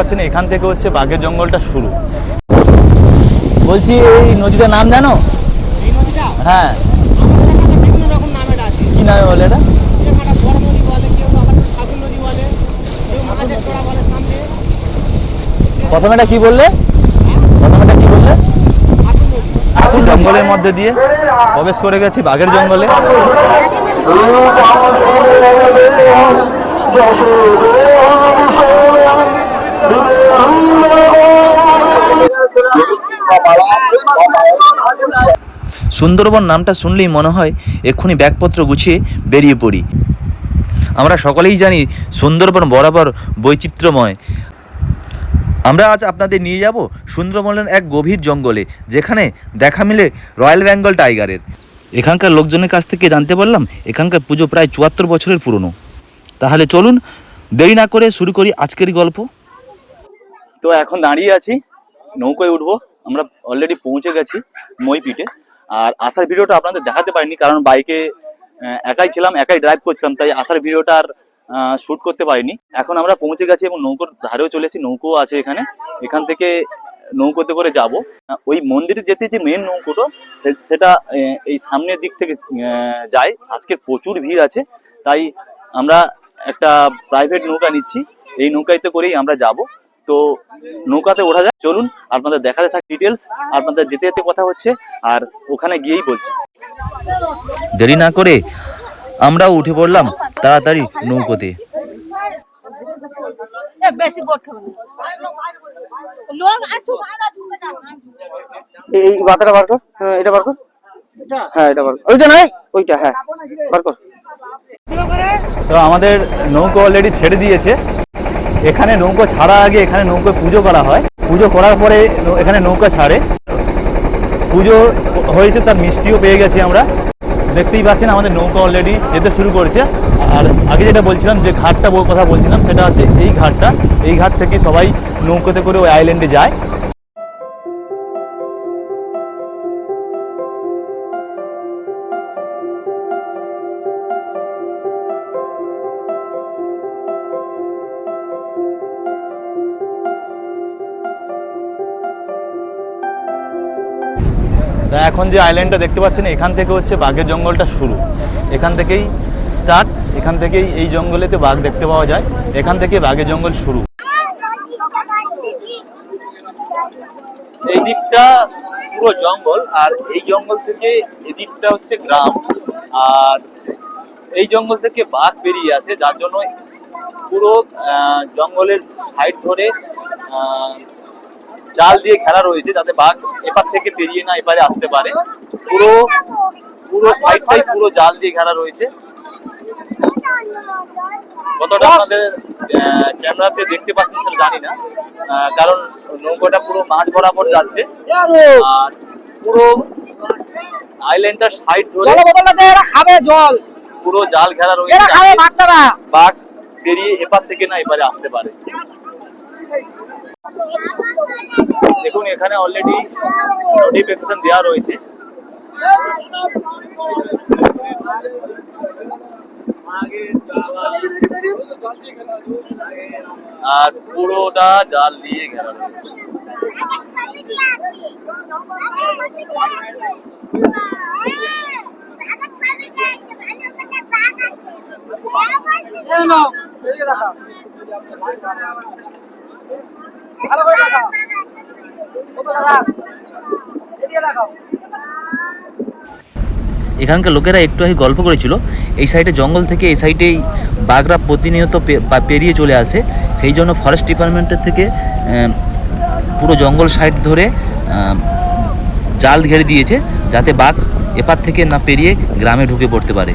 পাচ্ছেন এখান থেকে হচ্ছে বাঘের জঙ্গলটা শুরু। বলছি এই নদীটার নাম জানো? হ্যাঁ বিভিন্ন রকম নামে ডাকে কি নামে বলে এটা? প্রথমে এটা কি বললে? প্রথমে এটা কি বললে? আছি জঙ্গলের মধ্যে দিয়ে। প্রবেশ করে গেছি? বাঘের জঙ্গলে। সুন্দরবন নামটা শুনলেই মনে হয় এক্ষুনি ব্যাগপত্র গুছিয়ে বেরিয়ে পড়ি। আমরা সকলেই জানি সুন্দরবন বরাবর বৈচিত্র্যময়। আমরা আজ আপনাদের নিয়ে যাব সুন্দরবনের এক গভীর জঙ্গলে, যেখানে দেখা মিলে রয়্যাল বেঙ্গল টাইগারের। এখানকার লোকজনের কাছ থেকে জানতে পারলাম এখানকার পুজো প্রায় চুয়াত্তর বছরের পুরনো। তাহলে চলুন দেরি না করে শুরু করি আজকের গল্প। তো এখন দাঁড়িয়ে আছি, নৌকায় উঠবো, আমরা অলরেডি পৌঁছে গেছি মইপিটে। আর আসার ভিডিওটা আপনাদের দেখাতে পারিনি, কারণ বাইকে একাই ছিলাম, একাই ড্রাইভ করছিলাম, তাই আসার ভিডিওটা আর শ্যুট করতে পারিনি। এখন আমরা পৌঁছে গেছি এবং নৌকোর ধারেও চলে এসেছি, নৌকো আছে এখানে। এখান থেকে নৌকোতে করে যাব। ওই মন্দিরে যেতে যে মেন নৌকোটো সেটা এই সামনের দিক থেকে যায়। আজকে প্রচুর ভিড় আছে, তাই আমরা একটা প্রাইভেট নৌকা নিচ্ছি। এই নৌকাইতে করেই আমরা যাব। তো নৌকাতে ওঠা যায় চলুন আপনাদের দেখাতে থাক ডিটেলস আপনাদের যেতে যেতে কথা হচ্ছে আর ওখানে গিয়েই বলছি। দেরি না করে আমরাও উঠে পড়লাম তাড়াতাড়ি নৌকোতে। আমরা। এই বাতাটা বার কর হ্যাঁ এটা বার কর হ্যাঁ এটা বার ওইটা নাই ওইটা হ্যাঁ বার কর তো আমাদের নৌকো অলরেডি ছেড়ে দিয়েছে। এখানে নৌকো ছাড়া আগে এখানে নৌকো পুজো করা হয়। পুজো করার পরে এখানে নৌকা ছাড়ে। পুজো হয়েছে তার মিষ্টিও পেয়ে গেছি আমরা। দেখতেই পাচ্ছেন আমাদের নৌকা অলরেডি যেতে শুরু করেছে। আর আগে যেটা বলছিলাম, যে ঘাটটা কথা বলছিলাম, সেটা হচ্ছে এই ঘাটটা। এই ঘাট থেকে সবাই নৌকোতে করে ওই আইল্যান্ডে যায়। তা এখন যে আইল্যান্ডটা দেখতে পাচ্ছেন, এখান থেকে হচ্ছে বাঘের জঙ্গলটা শুরু। এখান থেকেই স্টার্ট এখান থেকেই এই জঙ্গলেতে বাঘ দেখতে পাওয়া যায়। এখান থেকে বাঘের জঙ্গল শুরু। এই দিকটা পুরো জঙ্গল, আর এই জঙ্গল থেকে এদিকটা হচ্ছে গ্রাম। আর এই জঙ্গল থেকে বাঘ বেরিয়ে আসে, যার জন্য পুরো জঙ্গলের সাইড ধরে জাল দিয়ে ঘেরা রয়েছে যাতে বাঘ এপার থেকে পেরিয়ে না এপারে আসতে পারে। পুরো পুরো সাইডটাই পুরো জাল দিয়ে ঘেরা রয়েছে। কতটা আপনাদের আহ, ক্যামেরাতে দেখতে পাচ্ছেন সেটা জানি না। কারণ নৌকাটা পুরো মাঝ বরাবর যাচ্ছে। আর পুরো আইল্যান্ডটার সাইড ধরে জল খাবে জল। পুরো জাল ঘেরা রয়েছে বাঘ পেরিয়ে এপার থেকে না এপারে আসতে পারে। দেখুন এখানে অলরেডি নোটিফিকেশন দেওয়া রয়েছে। আর পুরোটা জাল দিয়ে দেখাও। কত টাকা? এদিকে দেখাও। এখানকার লোকেরা একটু আগে গল্প করেছিল, এই সাইডে জঙ্গল থেকে এই সাইডেই বাঘরা প্রতিনিয়ত পেরিয়ে চলে আসে। সেই জন্য ফরেস্ট ডিপার্টমেন্টের থেকে পুরো জঙ্গল সাইড ধরে জাল ঘেরে দিয়েছে, যাতে বাঘ এপার থেকে না পেরিয়ে গ্রামে ঢুকে পড়তে পারে।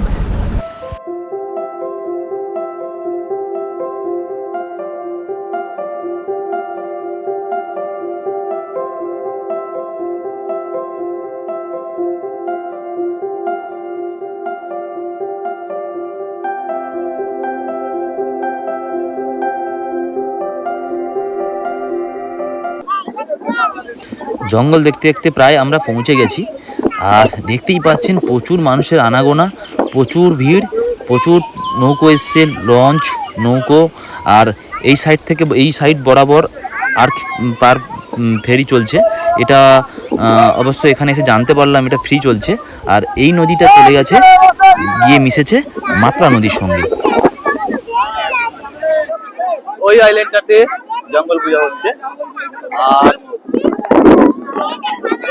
জঙ্গল দেখতে দেখতে প্রায় আমরা পৌঁছে গেছি। আর দেখতেই পাচ্ছেন প্রচুর মানুষের আনাগোনা, প্রচুর ভিড়, প্রচুর নৌকো এসছে, লঞ্চ, নৌকো, আর এই সাইড থেকে, এই সাইড বরাবর আর পার ফেরি চলছে। এটা অবশ্য এখানে এসে জানতে পারলাম এটা ফ্রি চলছে। আর এই নদীটা চলে গেছে, গিয়ে মিশেছে মাত্রা নদীর সঙ্গে। ওই আইল্যান্ডটাতে জঙ্গল পূজা হচ্ছে। আর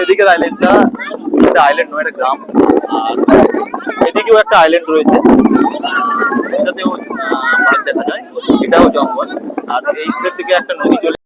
এদিকের আইল্যান্ডটা একটা আইল্যান্ড নয়, একটা গ্রাম। আর এদিকেও একটা আইল্যান্ড রয়েছে। এটাতেও দেখা যায়। এটাও জঙ্গল। আর এই থেকে একটা নদী চলে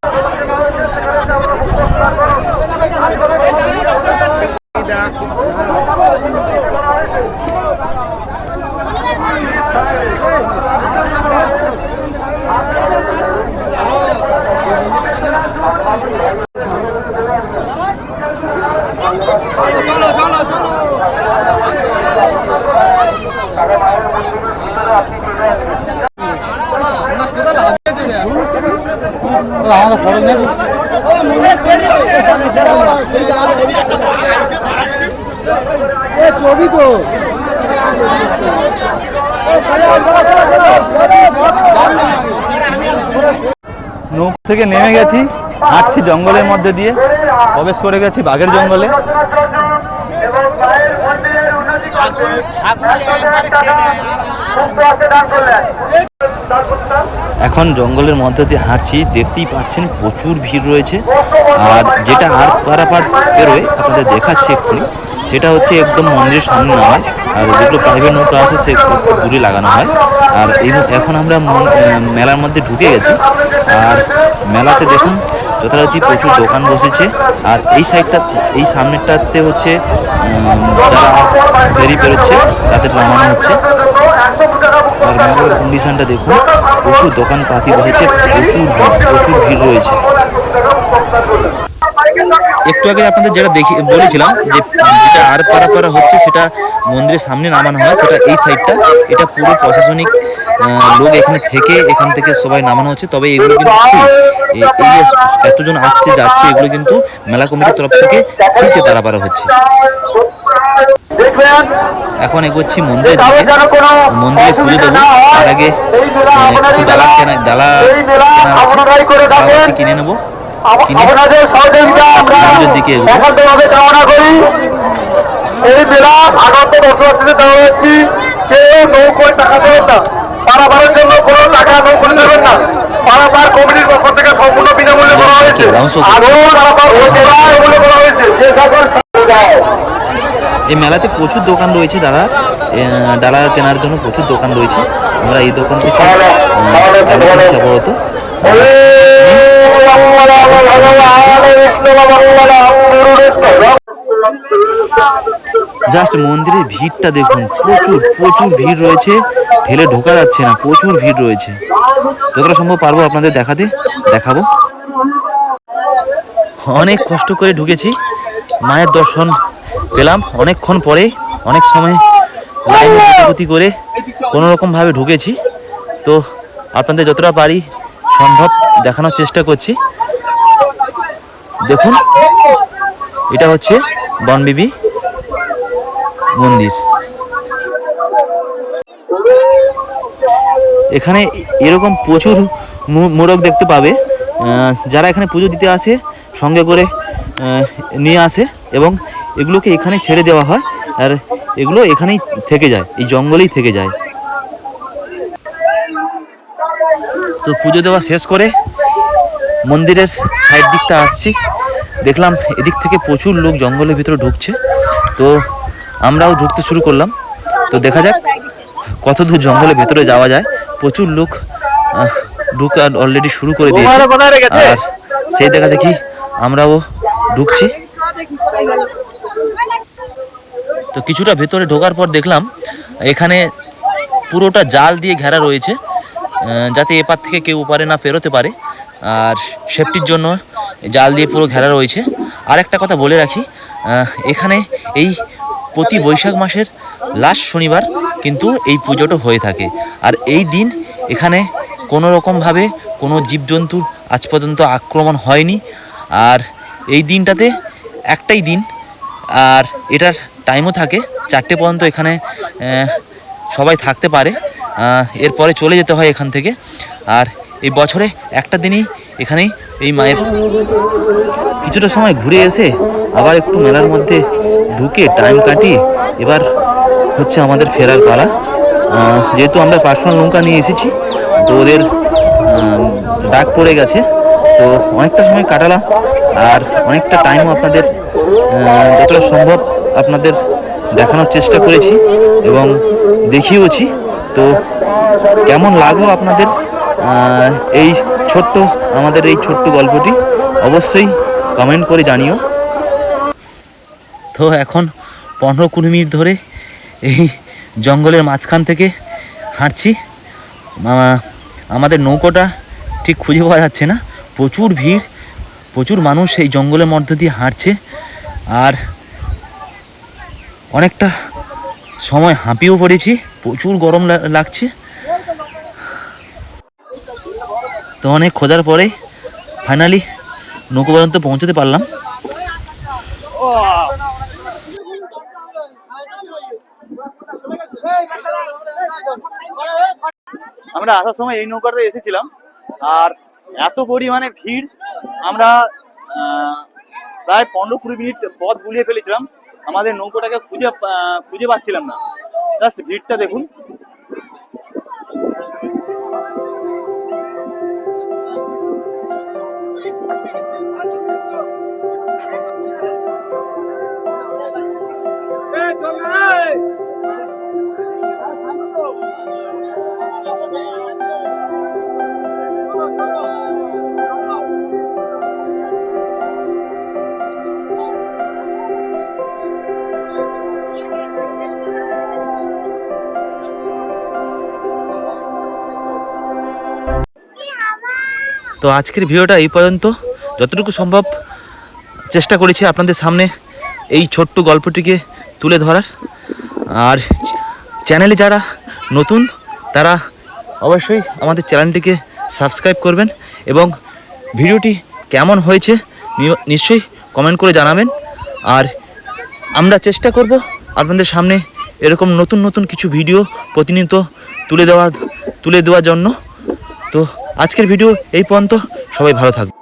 নৌকো থেকে নেমে গেছি, হাঁটছি জঙ্গলের মধ্যে দিয়ে, প্রবেশ করে গেছি বাঘের জঙ্গলে। এখন জঙ্গলের মধ্যে দিয়ে হাঁটছি, দেখতেই পাচ্ছেন প্রচুর ভিড় রয়েছে। আর যেটা আর পারাপার বেরোয় আপনাদের দেখাচ্ছি এক্ষুনি সেটা হচ্ছে একদম মন্দিরের সামনে নয়, আর যেগুলো প্রাইভেট নৌকা আছে, সে দূরে লাগানো হয়। আর এই এখন আমরা মেলার মধ্যে ঢুকে গেছি। আর মেলাতে দেখুন, যথারীতি প্রচুর দোকান বসেছে। আর এই সাইডটা এই সামনেরটাতে হচ্ছে যারা ফেরি পেরোচ্ছে, তাদের নামানো হচ্ছে। আর মেলার কন্ডিশনটা দেখুন, প্রচুর দোকানপাতি বসেছে, প্রচুর প্রচুর ভিড় রয়েছে। একটু আগে আপনাদের যেটা দেখি বলেছিলাম যে যেটা আর পারা পারা হচ্ছে, সেটা মন্দিরের সামনে নামানো হয়, সেটা এই সাইডটা এটা পুরো প্রশাসনিক লোক এখানে থেকে এখান থেকে সবাই নামানো হচ্ছে। তবে এগুলো কিন্তু। এই এতজন আসছে, যাচ্ছে, এগুলো কিন্তু মেলা কমিটির তরফ থেকে ফ্রিতে পারা পারা হচ্ছে। এখন এগোচ্ছি মন্দিরের দিকে। মন্দিরে পুজো দেবো। তার আগে কিছু ডালা কেনা ডালা কেনা নেব। আপনাদের সহযোগিতা আমরা একান্তভাবে কামনা করি। এই মেলা আগত দর্শনার্থীদের দেওয়া হচ্ছি কেউ নৌকোয় টাকা দেবেন না। পারাবারের জন্য কোনো টাকা নৌকোয় দেবেন না। পারাবার কমিটির পক্ষ থেকে সম্পূর্ণ বিনামূল্যে করা হয়েছে। আরও এগুলো করা হয়েছে। যে সকল এই মেলাতে প্রচুর দোকান রয়েছে দাদা। ডালা কেনার জন্য প্রচুর দোকান রয়েছে। আমরা এই দোকান থেকে ডালা কিনছি আপাতত। জাস্ট মন্দিরের ভিড়টা দেখুন, প্রচুর প্রচুর ভিড় রয়েছে ঠেলে ঢোকা যাচ্ছে না, প্রচুর ভিড় রয়েছে। যতটা সম্ভব পারব আপনাদের দেখাতে, দেখাবো। অনেক কষ্ট করে ঢুকেছি, মায়ের দর্শন পেলাম, অনেকক্ষণ পরে, অনেক সময় লাইনে করে কোনো রকমভাবে ঢুকেছি। তো আপনাদের যতটা পারি সম্ভব দেখানোর চেষ্টা করছি। দেখুন, এটা হচ্ছে বনবিবি মন্দির। এখানে এরকম প্রচুর মোরগ দেখতে পাবে। যারা এখানে পুজো দিতে আসে, সঙ্গে করে নিয়ে আসে এবং এগুলোকে এখানে ছেড়ে দেওয়া হয়। আর এগুলো এখানেই থেকে যায়, এই জঙ্গলেই থেকে যায়। তো পুজো দেওয়া শেষ করে মন্দিরের সাইড দিকটা আসছি। দেখলাম এদিক থেকে প্রচুর লোক জঙ্গলের ভিতরে ঢুকছে। তো আমরাও ঢুকতে শুরু করলাম। তো দেখা যাক কত দূর জঙ্গলের ভেতরে যাওয়া যায়। প্রচুর লোক ঢুকা অলরেডি শুরু করে দিয়েছে। আর সেই দেখা দেখি আমরাও ঢুকছি। তো কিছুটা ভেতরে ঢোকার পর দেখলাম এখানে পুরোটা জাল দিয়ে ঘেরা রয়েছে যাতে এপার থেকে কেউ পারে না পেরোতে পারে। আর সেফটির জন্য জাল দিয়ে পুরো ঘেরা রয়েছে। আর একটা কথা বলে রাখি এখানে এই প্রতি বৈশাখ মাসের লাস্ট শনিবার কিন্তু এই পুজোটা হয়ে থাকে। আর এই দিন এখানে কোনো রকমভাবে কোনো জীবজন্তুর আজ পর্যন্ত আক্রমণ হয়নি। আর এই দিনটাতে একটাই দিন, আর এটার টাইমও থাকে, চারটে পর্যন্ত এখানে সবাই থাকতে পারে। এরপরে চলে যেতে হয় এখান থেকে। আর এই বছরে একটা দিনই এখানেই এই মায়ের কিছুটা সময় ঘুরে এসে আবার একটু মেলার মধ্যে ঢুকে টাইম কাটিয়ে এবার হচ্ছে আমাদের ফেরার পালা। যেহেতু আমরা পার্সোনাল নৌকা নিয়ে এসেছি, তো ওদের ডাক পড়ে গেছে, তো অনেকটা সময় কাটালাম আর অনেকটা টাইমও আপনাদের যতটা সম্ভব আপনাদের দেখানোর চেষ্টা করেছি এবং দেখিয়েওছি। তো কেমন লাগল আপনাদের এই ছোট্ট, আমাদের এই ছোট্ট গল্পটি অবশ্যই কমেন্ট করে জানিও। তো এখন পনেরো কুড়ি মিনিট ধরে এই জঙ্গলের মাঝখান থেকে হাঁটছি। আমাদের নৌকোটা ঠিক খুঁজে পাওয়া যাচ্ছে না। প্রচুর ভিড়, প্রচুর মানুষ এই জঙ্গলের মধ্য দিয়ে হাঁটছে। আর অনেকটা সময় হাঁপিয়েও পড়েছি, প্রচুর গরম লাগছে তো অনেক খোঁজার পরে ফাইনালি নৌকো পর্যন্ত পৌঁছতে পারলাম। আমরা আসার সময় এই নৌকাতে এসেছিলাম আর এত পরিমাণে ভিড়, আমরা প্রায় পনেরো কুড়ি মিনিট পথ গুলিয়ে ফেলেছিলাম। আমাদের নৌকোটাকে খুঁজে খুঁজে পাচ্ছিলাম না। জাস্ট ভিড়টা দেখুন। তো আজকের ভিডিওটা এই পর্যন্ত। যতটুকু সম্ভব চেষ্টা করেছি আপনাদের সামনে এই ছোট্ট গল্পটিকে তুলে ধরার। আর চ্যানেলে যারা নতুন, তারা অবশ্যই আমাদের চ্যানেলটিকে সাবস্ক্রাইব করবেন এবং ভিডিওটি কেমন হয়েছে নিশ্চয়ই কমেন্ট করে জানাবেন। আর আমরা চেষ্টা করব আপনাদের সামনে এরকম নতুন নতুন কিছু ভিডিও প্রতিনিয়ত তুলে দেওয়া, তুলে দেওয়ার জন্য। তো আজকের ভিডিও এই পর্যন্ত। সবাই ভালো থাকবে